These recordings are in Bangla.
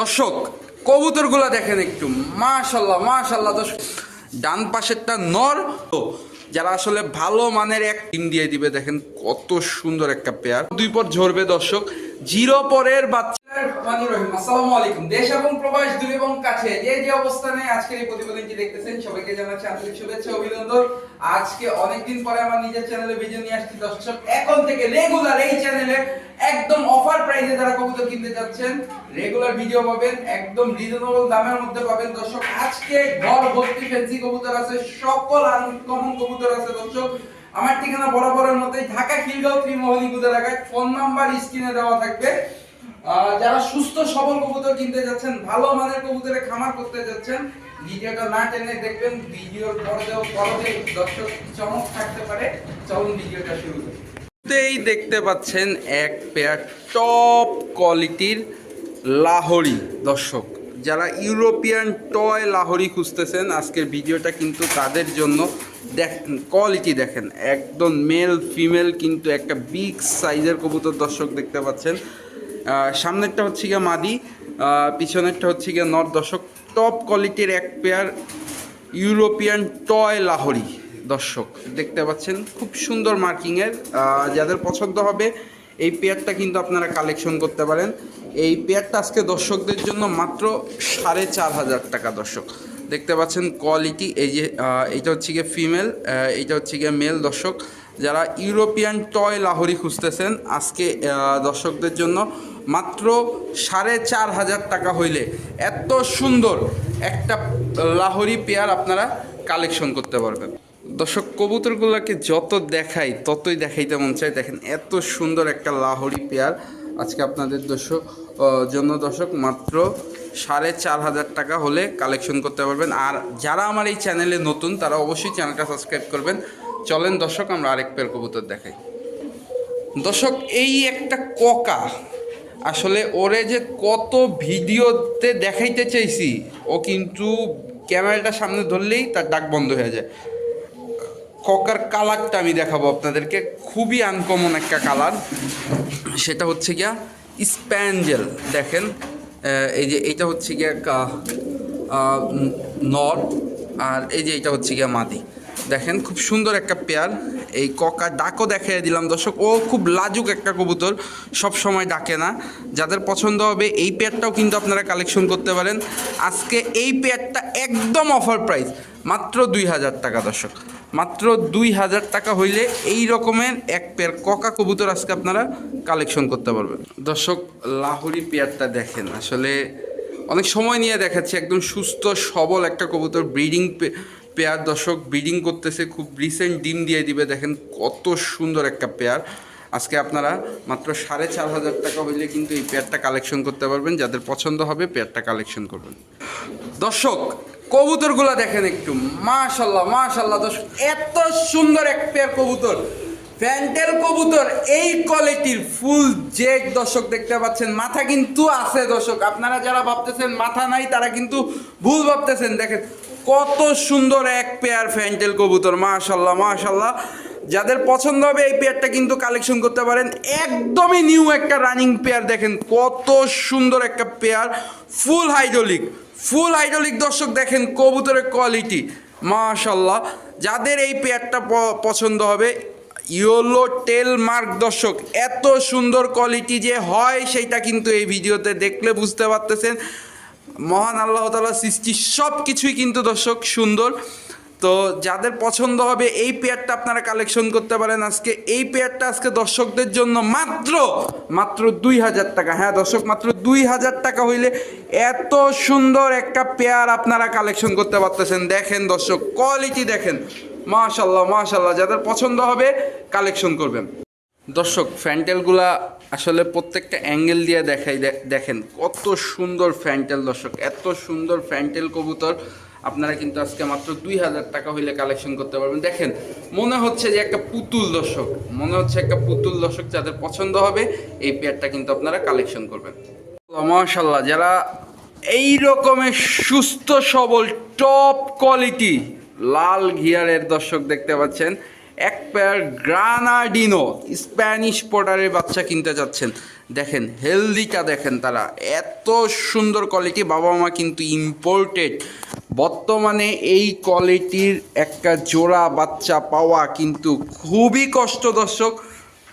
দর্শক, কবুতরগুলো দেখেন একটু। মাশাল্লাহ মাশাল্লাহ দর্শক। ডান পাশেরটা নর। যারা আসলে ভালো মানের এক টিম দিয়ে দিবে, দেখেন কত সুন্দর একটা পেয়ার। দুই পর ঝরবে দর্শক। জিরো পরের বাচ্চা আসসালামু আলাইকুম। দেশ মধ্যে সকল আছে আমার ঠিকানা ঢাকা খিলগাঁও ফোন নাম্বার স্ক্রিনে দেওয়া থাকবে। যারা সুস্থ, সবল কবুতর কিনতে যাচ্ছেন, ভালো মানের কবুতরে খামার করতে যাচ্ছেন, ভিডিওটা না টেনে দেখবেন, ভিডিওর পরেও পরে দর্শক চমক থাকতে পারে। চলুন ভিডিওটা শুরু করি। এই দেখতে পাচ্ছেন এক পেয়ার টপ কোয়ালিটির লাহোরি দর্শক। যারা ইউরোপিয়ান টয় লাহোরি খুঁজতেছেন, আজকের ভিডিওটা কিন্তু তাদের জন্য দেখেন কোয়ালিটি দেখেন। একদম মেল ফিমেল কিন্তু একটা বিগ সাইজের কবুতর দর্শক দেখতে পাচ্ছেন। সামনেরটা হচ্ছে গিয়ে মাদি পিছনেরটা হচ্ছে গিয়ে নর দর্শক। টপ কোয়ালিটির এক পেয়ার ইউরোপিয়ান টয় লাহোরি দর্শক। দেখতে পাচ্ছেন, খুব সুন্দর মার্কিংয়ের যাদের পছন্দ হবে, এই পেয়ারটা কিন্তু আপনারা কালেকশন করতে পারেন। এই পেয়ারটা আজকে দর্শকদের জন্য মাত্র সাড়ে চার হাজার টাকা দর্শক। দেখতে পাচ্ছেন কোয়ালিটি এই যে এইটা হচ্ছে গিয়ে ফিমেল এইটা হচ্ছে গিয়ে মেল দর্শক। যারা ইউরোপিয়ান টয় লাহোরি খুঁজতেছেন, আজকে দর্শকদের জন্য মাত্র সাড়ে চার হাজার টাকা হইলে এত সুন্দর একটা লাহরি পেয়ার আপনারা কালেকশন করতে পারবেন। দর্শক, কবুতরগুলোকে যত দেখাই, ততই দেখাইতে মন চাই দেখেন, এত সুন্দর একটা লাহরি পেয়ার আজকে আপনাদের দর্শক জন্য দর্শক, মাত্র সাড়ে চার হাজার টাকা হলে কালেকশন করতে পারবেন। আর যারা আমার এই চ্যানেলে নতুন, তারা অবশ্যই চ্যানেলটা সাবস্ক্রাইব করবেন। চলেন দর্শক, আমরা আরেক পেয়ার কবুতর দেখাই। দর্শক, এই একটা ককা আসলে ওরে যে কত ভিডিওতে দেখাইতে চাইছি, ও কিন্তু ক্যামেরাটা সামনে ধরলেই তার ডাক বন্ধ হয়ে যায়। ককার কালারটা আমি দেখাবো আপনাদেরকে, খুবই আনকমন একটা কালার। সেটা হচ্ছে গিয়া স্প্যাঞ্জেল, দেখেন। এই যে এইটা হচ্ছে গিয়া নর, আর এই যে এটা হচ্ছে গিয়া মাদি। দেখেন, খুব সুন্দর একটা পেয়ার। এই ককা ডাকও দেখিয়ে দিলাম, দর্শক। ও খুব লাজুক একটা কবুতর, সব সময় ডাকে না। যাদের পছন্দ হবে, এই পেয়ারটাও কিন্তু আপনারা কালেকশন করতে পারেন। আজকে এই পেয়ারটা একদম অফার প্রাইস মাত্র দুই হাজার টাকা, দর্শক। মাত্র দুই হাজার টাকা হইলে এই রকমের এক পেয়ার ককা কবুতর আজকে আপনারা কালেকশন করতে পারবেন। দর্শক, লাহোরি পেয়ারটা দেখেন, আসলে অনেক সময় নিয়ে দেখাচ্ছি। একদম সুস্থ, সবল একটা কবুতর ব্রিডিং পেয়ার দর্শক ব্রিডিং করতেছে, খুব রিসেন্ট ডিম দিয়ে দিবে, দেখেন কত সুন্দর একটা পেয়ার। আজকে আপনারা মাত্র সাড়ে চার হাজার টাকা হইলে কিন্তু এই পেয়ারটা কালেকশন করতে পারবেন, যাদের পছন্দ হবে পেয়ারটা কালেকশন করবেন। দর্শক, কবুতরগুলো দেখেন একটু মাশাল্লাহ মাশাল্লাহ দর্শক, এত সুন্দর এক পেয়ার কবুতর ফ্যান্টেল কবুতর, এই কোয়ালিটির ফুল জেড দর্শক দেখতে পাচ্ছেন, মাথা কিন্তু আছে দর্শক, আপনারা যারা ভাবতেছেন মাথা নাই, তারা কিন্তু ভুল ভাবতেছেন, দেখেন কত সুন্দর এক পেয়ার ফ্যান্টেল কবুতর মাশাল্লাহ মাশাল্লাহ যাদের পছন্দ হবে এই পেয়ারটা কিন্তু কালেকশন করতে পারেন। একদমই নিউ একটা রানিং পেয়ার দেখেন, কত সুন্দর একটা pair full hydraulic full hydraulic দর্শক দেখেন, কবুতরের কোয়ালিটি মাশাল্লাহ যাদের এই পেয়ারটা পছন্দ হবে ইয়োলো টেল মার্ক দর্শক, এত সুন্দর কোয়ালিটি যে হয়, সেইটা কিন্তু এই ভিডিওতে দেখলে বুঝতে পারতেছেন। মহান আল্লাহ তালা সৃষ্টি সব কিছুই কিন্তু দর্শক সুন্দর। তো যাদের পছন্দ হবে এই পেয়ারটা আপনারা কালেকশন করতে পারেন। আজকে এই পেয়ারটা আজকে দর্শকদের জন্য মাত্র মাত্র দুই হাজার টাকা। হ্যাঁ দর্শক, মাত্র দুই হাজার টাকা হইলে এত সুন্দর একটা পেয়ার আপনারা কালেকশন করতে পারতেছেন। দেখেন দর্শক কোয়ালিটি দেখেন। মাশাল্লাহ মাশাল্লাহ যাদের পছন্দ হবে কালেকশন করবেন। দর্শক, ফ্যান্টেলগুলা আসলে প্রত্যেকটা অ্যাঙ্গেল দিয়ে দেখাই দেখেন, কত সুন্দর ফ্যান্টেল দর্শক, এত সুন্দর ফ্যান্টেল কবুতর। আপনারা কিন্তু আজকে মাত্র দুই হাজার টাকা হইলে কালেকশন করতে পারবেন। দেখেন, মনে হচ্ছে যে একটা পুতুল দর্শক, মনে হচ্ছে একটা পুতুল দর্শক যাদের পছন্দ হবে, এই পেয়ারটা কিন্তু আপনারা কালেকশন করবেন। মাশাল্লাহ যারা এই রকমের সুস্থ, সবল টপ কোয়ালিটি লাল ঘিয়ারের দর্শক দেখতে পাচ্ছেন এক প্যার গ্রানাডিনো স্প্যানিশ পোর্টারের বাচ্চা কিনতে যাচ্ছেন। দেখেন, হেলদিটা দেখেন তারা। এত সুন্দর কোয়ালিটি বাবা মা কিন্তু ইম্পোর্টেড বর্তমানে এই কোয়ালিটির একটা জোড়া বাচ্চা পাওয়া কিন্তু খুবই কষ্ট দর্শক।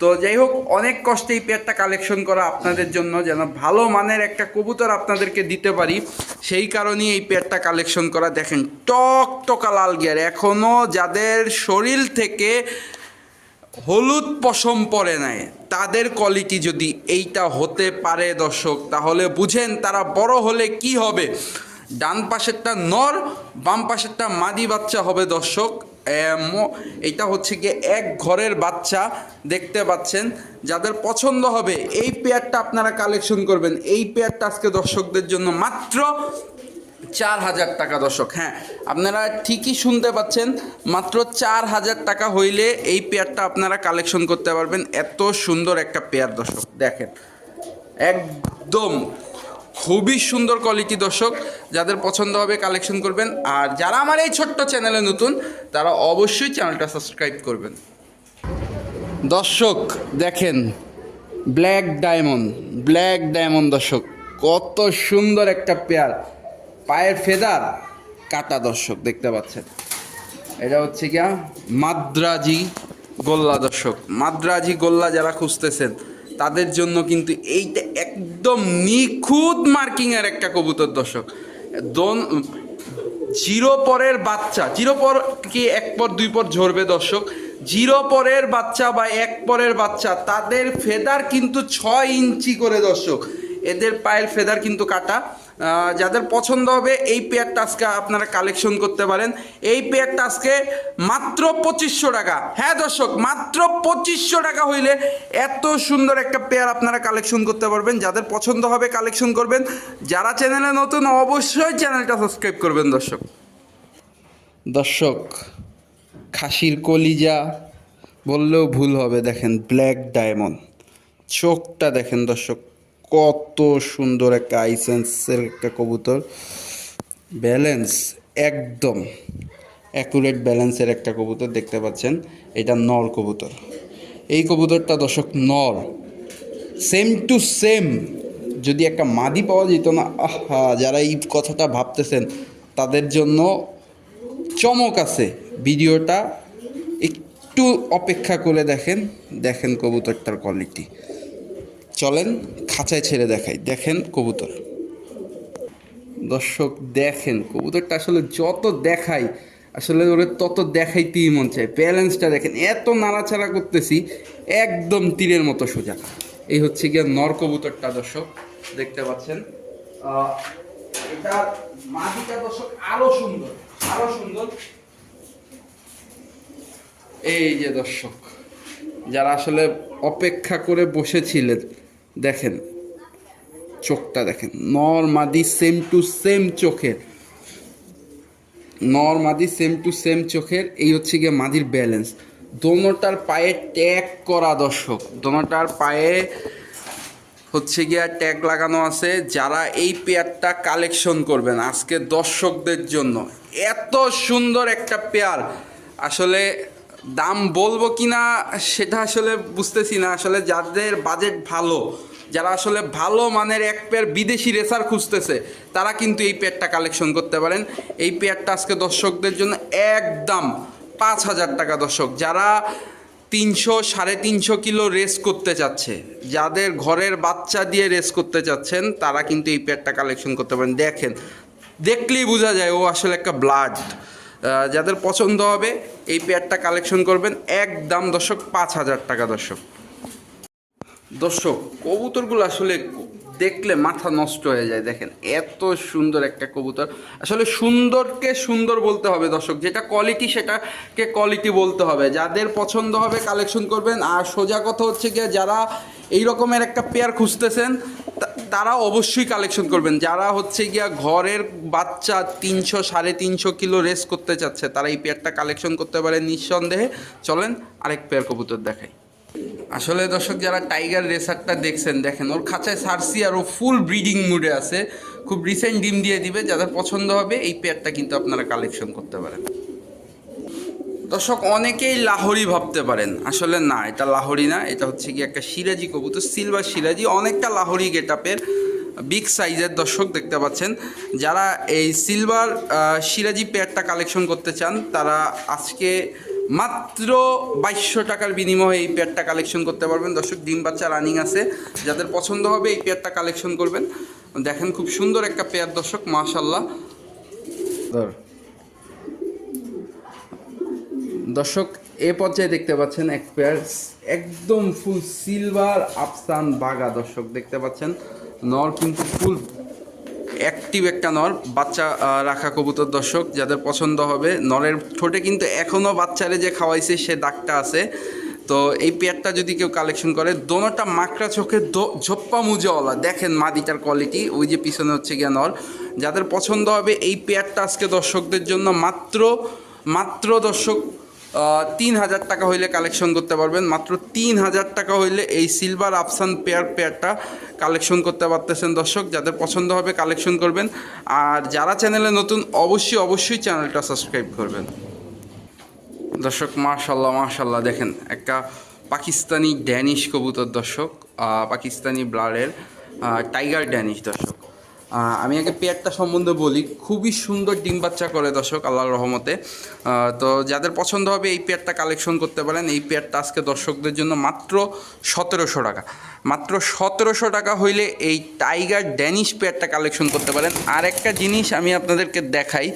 তো যাই হোক, অনেক কষ্টে এই পেয়ারটা কালেকশন করা আপনাদের জন্য, যেন ভালো মানের একটা কবুতর আপনাদেরকে দিতে পারি। সেই কারণেই এই পেয়ারটা কালেকশন করা। দেখেন, টক টকা লাল গিয়ার। এখনও যাদের শরীর থেকে হলুদ পশম পরে নাই, তাদের কোয়ালিটি যদি এইটা হতে পারে দর্শক, তাহলে বুঝেন তারা বড় হলে কি হবে। ডান পাশেরটা নর, বাম পাশেরটা মাদি বাচ্চা হবে দর্শক। এইটা হচ্ছে গিয়ে এক ঘরের বাচ্চা দেখতে পাচ্ছেন, যাদের পছন্দ হবে। এই পেয়ারটা আপনারা কালেকশন করবেন। এই পেয়ারটা আজকে দর্শকদের জন্য মাত্র চার হাজার টাকা দর্শক। হ্যাঁ আপনারা ঠিকই শুনতে পাচ্ছেন, মাত্র চার হাজার টাকা হইলে এই পেয়ারটা আপনারা কালেকশন করতে পারবেন। এত সুন্দর একটা পেয়ার দর্শক, দেখেন। একদম খুবই সুন্দর কোয়ালিটি দর্শক, যাদের পছন্দ হবে কালেকশন করবেন। আর যারা আমার এই ছোট্ট চ্যানেলে নতুন, তারা অবশ্যই চ্যানেলটা সাবস্ক্রাইব করবেন। দর্শক, দেখেন ব্ল্যাক ডায়মন্ড ব্ল্যাক ডায়মন্ড দর্শক, কত সুন্দর একটা পেয়ার। পায়ের ফেদার, কাটা দর্শক, দেখতে পাচ্ছেন। এটা হচ্ছে গিয়া মাদ্রাজি গোল্লা দর্শক। মাদ্রাজি গোল্লা যারা খুঁজতেছেন, তাদের জন্য কিন্তু এইটা একদম নিখুঁত মার্কিংয়ের একটা কবুতর, দর্শক। জিরো পরের বাচ্চা, জিরো পর কি এক পর দুই পর ঝরবে, দর্শক। জিরো পরের বাচ্চা বা এক পরের বাচ্চা, তাদের ফেদার কিন্তু ছয় ইঞ্চি করে, দর্শক। এদের পায়ের ফেদার কিন্তু কাটা। যাদের পছন্দ হবে এই পেয়ারটা আজকে আপনারা কালেকশন করতে পারেন। এই পেয়ারটা আজকে মাত্র পঁচিশশো টাকা। হ্যাঁ দর্শক, মাত্র পঁচিশশো টাকা হইলে এত সুন্দর একটা পেয়ার আপনারা কালেকশন করতে পারবেন। যাদের পছন্দ হবে কালেকশন করবেন। যারা চ্যানেলে নতুন, অবশ্যই চ্যানেলটা সাবস্ক্রাইব করবেন দর্শক। দর্শক, খাসির কলিজা বললেও ভুল হবে। দেখেন ব্ল্যাক ডায়মন্ড চোখটা দেখেন দর্শক কত সুন্দর একটা আইসেন্সের একটা কবুতর। ব্যালেন্স একদম অ্যাকুরেট ব্যালেন্সের একটা কবুতর দেখতে পাচ্ছেন। এটা নর কবুতর। এই কবুতরটা দর্শক নর। সেম টু সেম যদি একটা মাদি পাওয়া যেত না, আহা, যারা এই কথাটা ভাবতেছেন, তাদের জন্য চমক আছে। ভিডিওটা একটু অপেক্ষা করে দেখেন দেখেন কবুতরটার কোয়ালিটি চলেন খাঁচায় ছেড়ে দেখাই। দেখেন কবুতর। দর্শক, দেখেন কবুতরটা আসলে যত দেখাই, আসলে ওরে তত দেখাইতেই মন চায়। ব্যালেন্সটা দেখেন, এত নাড়াচাড়া করতেছি, একদম তীরের মতো সোজা। এই হচ্ছে গিয়ে নর কবুতরটা, দর্শক, দেখতে পাচ্ছেন। এটা সুন্দর সুন্দর। এই যে দর্শক, যারা আসলে অপেক্ষা করে বসেছিলেন দেখেন, চোখটা দেখেন, নর মাদি সেম টু সেম চোখের। নর মাদি সেম টু সেম চোখের, এই হচ্ছে গিয়ে মাদির ব্যালেন্স দোনোটার পায়ে ট্যাগ করা দর্শক, দোনোটার পায়ে হচ্ছে গিয়া ট্যাগ লাগানো আছে, যারা এই পেয়ারটা কালেকশন করবেন আজকে দর্শকদের জন্য। এত সুন্দর একটা পেয়ার আসলে দাম বলব কি না সেটা আসলে বুঝতেছি না। আসলে যাদের বাজেট ভালো, যারা আসলে ভালো মানের এক পেয়ার বিদেশি রেসার খুঁজতেছে, তারা কিন্তু এই পেয়ারটা কালেকশন করতে পারেন। এই পেয়ারটা আজকে দর্শকদের জন্য একদম পাঁচ হাজার টাকা দর্শক। যারা তিনশো, সাড়ে তিনশো কিলো রেস করতে চাচ্ছে, যাদের ঘরের বাচ্চা দিয়ে রেস করতে চাচ্ছেন, তারা কিন্তু এই পেয়ারটা কালেকশন করতে পারেন। দেখেন, দেখলেই বোঝা যায় ও আসলে একটা ব্লাড যাদের পছন্দ হবে এই পেয়ারটা কালেকশন করবেন। এক দাম দর্শক পাঁচ হাজার টাকা দর্শক। দর্শক, কবুতরগুলো আসলে দেখলে মাথা নষ্ট হয়ে যায়, দেখেন। এত সুন্দর একটা কবুতর। আসলে সুন্দরকে সুন্দর বলতে হবে, দর্শক। যেটা কোয়ালিটি সেটাকে কোয়ালিটি বলতে হবে। যাদের পছন্দ হবে কালেকশন করবেন। আর সোজা কথা হচ্ছে গিয়ে, যারা এই রকমের একটা পেয়ার খুঁজতেছেন তারা অবশ্যই কালেকশন করবেন। যারা হচ্ছে গিয়া ঘরের বাচ্চা তিনশো, সাড়ে তিনশো কিলো রেস করতে চাচ্ছে, তারা এই পেয়ারটা কালেকশন করতে পারে নিঃসন্দেহে। চলেন আরেক পেয়ার কবুতর দেখাই। আসলে দর্শক, যারা টাইগার রেসারটা দেখছেন, দেখেন, ওর খাঁচায় সার্সি আর ও ফুল ব্রিডিং মুডে আছে। খুব রিসেন্ট ডিম দিয়ে দিবে, যাদের পছন্দ হবে, এই পেয়ারটা কিন্তু আপনারা কালেকশন করতে পারেন। দর্শক, অনেকেই লাহোরি ভাবতে পারেন। আসলে না, এটা লাহোরি না, এটা হচ্ছে কি একটা সিরাজি কবুতর সিলভার সিরাজি, অনেকটা লাহোরি গেটাপের বিগ সাইজের দর্শক দেখতে পাচ্ছেন। যারা এই সিলভার সিরাজি পেয়ারটা কালেকশন করতে চান, তারা আজকে মাত্র বাইশশো টাকার বিনিময়ে এই পেয়ারটা কালেকশন করতে পারবেন। দর্শক ডিম বাচ্চা রানিং আছে। যাদের পছন্দ হবে এই পেয়ারটা কালেকশন করবেন। দেখেন খুব সুন্দর একটা পেয়ার দর্শক মাশাল্লাহ দর্শক, এ পর্যায়ে দেখতে পাচ্ছেন এক পেয়ার একদম ফুল সিলভার আফসান বাগা দর্শক। দেখতে পাচ্ছেন, নর কিন্তু ফুল অ্যাক্টিভ একটা নর, বাচ্চা রাখা কবুতর দর্শক, যাদের পছন্দ হবে নরের ঠোঁটে, কিন্তু এখনও বাচ্চারে যে খাওয়াইছে, সে দাগটা আছে। তো এই পেয়ারটা যদি কেউ কালেকশন করে, দোনোটা মাকড়া চোখে ঝোপ্পা মুজেওয়ালা। দেখেন মাদিটার কোয়ালিটি ওই যে পিছনে হচ্ছে গিয়া নর। যাদের পছন্দ হবে, এই পেয়ারটা আজকে দর্শকদের জন্য মাত্র মাত্র দর্শক তিন হাজার টাকা হইলে কালেকশন করতে পারবেন। মাত্র তিন হাজার টাকা হইলে এই সিলভার আফসান পেয়ার পেয়ারটা কালেকশন করতে পারতেছেন দর্শক। যাদের পছন্দ হবে কালেকশন করবেন। আর যারা চ্যানেলে নতুন, অবশ্যই অবশ্যই চ্যানেলটা সাবস্ক্রাইব করবেন। দর্শক মাশাল্লাহ মাশাল্লাহ দেখেন, একটা পাকিস্তানি ড্যানিশ কবুতর দর্শক পাকিস্তানি ব্লাডের টাইগার ড্যানিশ দর্শক। আমি আগে পেয়ারটা সম্বন্ধে বলি, খুবই সুন্দর ডিম বাচ্চা করে দর্শক, আল্লাহর রহমতে। তো যাদের পছন্দ হবে এই পেয়ারটা কালেকশন করতে পারেন, এই পেয়ারটা আজকে দর্শকদের জন্য মাত্র সতেরোশো টাকা। মাত্র সতেরোশো টাকা হইলে এই টাইগার ড্যানিশ পেয়ারটা কালেকশন করতে পারেন। আর একটা জিনিস আমি আপনাদেরকে দেখাই,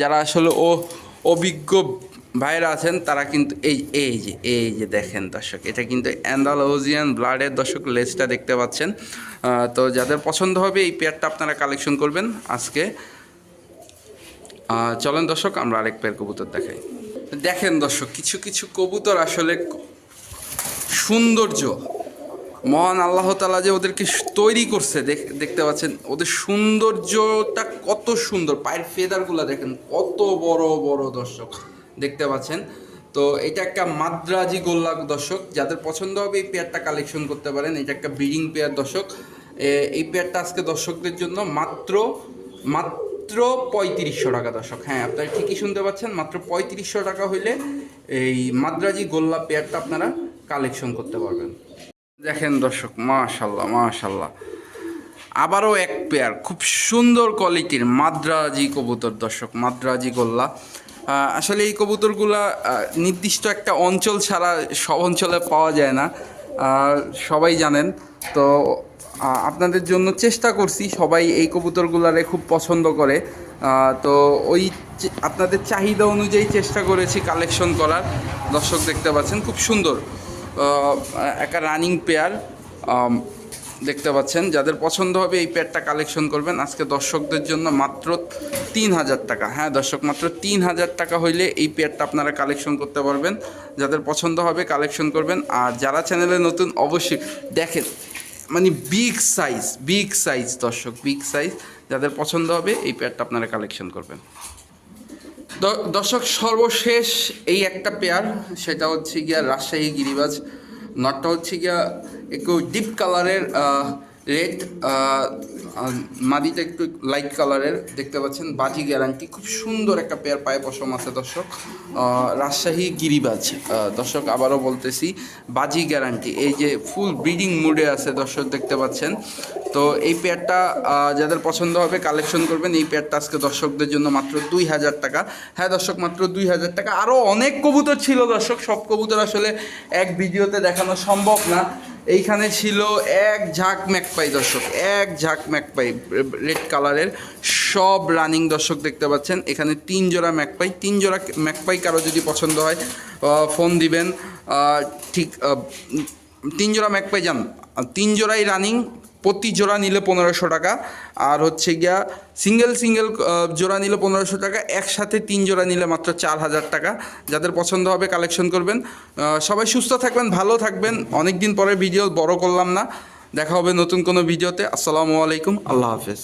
যারা আসলে ও অভিজ্ঞ ভাইরা আছেন, তারা কিন্তু এই এই যে এই যে দেখেন দর্শক, এটা কিন্তু অ্যান্ডালোজিয়ান ব্লাডের দর্শক লেজটা দেখতে পাচ্ছেন। তো যাদের পছন্দ হবে এই পেয়ারটা আপনারা কালেকশন করবেন আজকে। চলেন দর্শক, আমরা আরেক পেয়ার কবুতর দেখাই। দেখেন দর্শক, কিছু কিছু কবুতর আসলে সৌন্দর্য, মহান আল্লাহ তালা যে ওদেরকে তৈরি করছে, দেখ- দেখতে পাচ্ছেন, ওদের সৌন্দর্যটা কত সুন্দর, পায়ের ফেদারগুলো দেখেন, কত বড় বড় দর্শক। দেখতে পাচ্ছেন। তো এটা একটা মাদ্রাজি গোল্লা দর্শক। যাদের পছন্দ হবে এই পেয়ারটা কালেকশন করতে পারেন। এটা একটা ব্রিডিং পেয়ার দর্শক। এই পেয়ারটা আজকে দর্শকদের জন্য মাত্র মাত্র পঁয়ত্রিশশো টাকা দর্শক। হ্যাঁ আপনারা ঠিকই শুনতে পাচ্ছেন। মাত্র পঁয়ত্রিশশো টাকা হইলে এই মাদ্রাজি গোল্লা পেয়ারটা আপনারা কালেকশন করতে পারবেন। দেখেন দর্শক মাশাল্লাহ মাশাল্লাহ আবারও এক পেয়ার খুব সুন্দর কোয়ালিটির মাদ্রাজি কবুতর দর্শক, মাদ্রাজি গোল্লা। আসলে এই কবুতরগুলা নির্দিষ্ট একটা অঞ্চল ছাড়া সব অঞ্চলে পাওয়া যায় না। সবাই জানেন, তো আপনাদের জন্য চেষ্টা করছি সবাই এই কবুতরগুলারে খুব পছন্দ করে। তো ওই আপনাদের চাহিদা অনুযায়ী চেষ্টা করেছি কালেকশন করার। দর্শক দেখতে পাচ্ছেন, খুব সুন্দর। একটা রানিং পেয়ার দেখতে পাচ্ছেন, যাদের পছন্দ হবে এই পেয়ারটা কালেকশন করবেন। আজকে দর্শকদের জন্য মাত্র তিন হাজার টাকা। হ্যাঁ দর্শক, মাত্র তিন হাজার টাকা হইলে এই পেয়ারটা আপনারা কালেকশন করতে পারবেন। যাদের পছন্দ হবে কালেকশন করবেন। আর যারা চ্যানেলে নতুন, অবশ্যই দেখেন মানে বিগ সাইজ বিগ সাইজ দর্শক বিগ সাইজ যাদের পছন্দ হবে এই পেয়ারটা আপনারা কালেকশন করবেন। দর্শক, সর্বশেষ এই একটা পেয়ার সেটা হচ্ছে গিয়া রাজশাহী গিরিবাজ, নটটা হচ্ছে গিয়া একটু ডিপ কালারের রেড মাদিটা একটু লাইট কালারের দেখতে পাচ্ছেন। বাজি গ্যারান্টি খুব সুন্দর একটা পেয়ার পায়ে পশম আছে, দর্শক। রাজশাহী গিরিবাজ। দর্শক, আবারও বলতেছি, বাজি গ্যারান্টি এই যে ফুল ব্রিডিং মুডে আছে, দর্শক, দেখতে পাচ্ছেন। তো এই পেয়ারটা যাদের পছন্দ হবে কালেকশন করবেন। এই পেয়ারটা আজকে দর্শকদের জন্য মাত্র দুই হাজার টাকা। হ্যাঁ দর্শক, মাত্র দুই হাজার টাকা। আরও অনেক কবুতর ছিল, দর্শক। সব কবুতর আসলে এক ভিডিওতে দেখানো সম্ভব না। এইখানে ছিল এক ঝাঁক ম্যাকপাই দর্শক, এক ঝাঁক ম্যাকপাই, রেড কালারের সব রানিং দর্শক দেখতে পাচ্ছেন। এখানে তিন জোড়া ম্যাকপাই, তিন জোড়া ম্যাকপাই কারও যদি পছন্দ হয় ফোন দিবেন। ঠিক তিন জোড়া ম্যাকপাই যান। তিন জোড়াই রানিং প্রতি জোড়া নিলে পনেরোশো টাকা। আর হচ্ছে গিয়া সিঙ্গেল সিঙ্গেল জোড়া নিলে পনেরোশো টাকা, একসাথে তিন জোড়া নিলে মাত্র চার হাজার টাকা। যাদের পছন্দ হবে কালেকশন করবেন। সবাই সুস্থ থাকবেন, ভালো থাকবেন। অনেক দিন পরে ভিডিও বড় করলাম না। দেখা হবে নতুন কোনো ভিডিওতে আসসালামু আলাইকুম। আল্লাহ হাফেজ।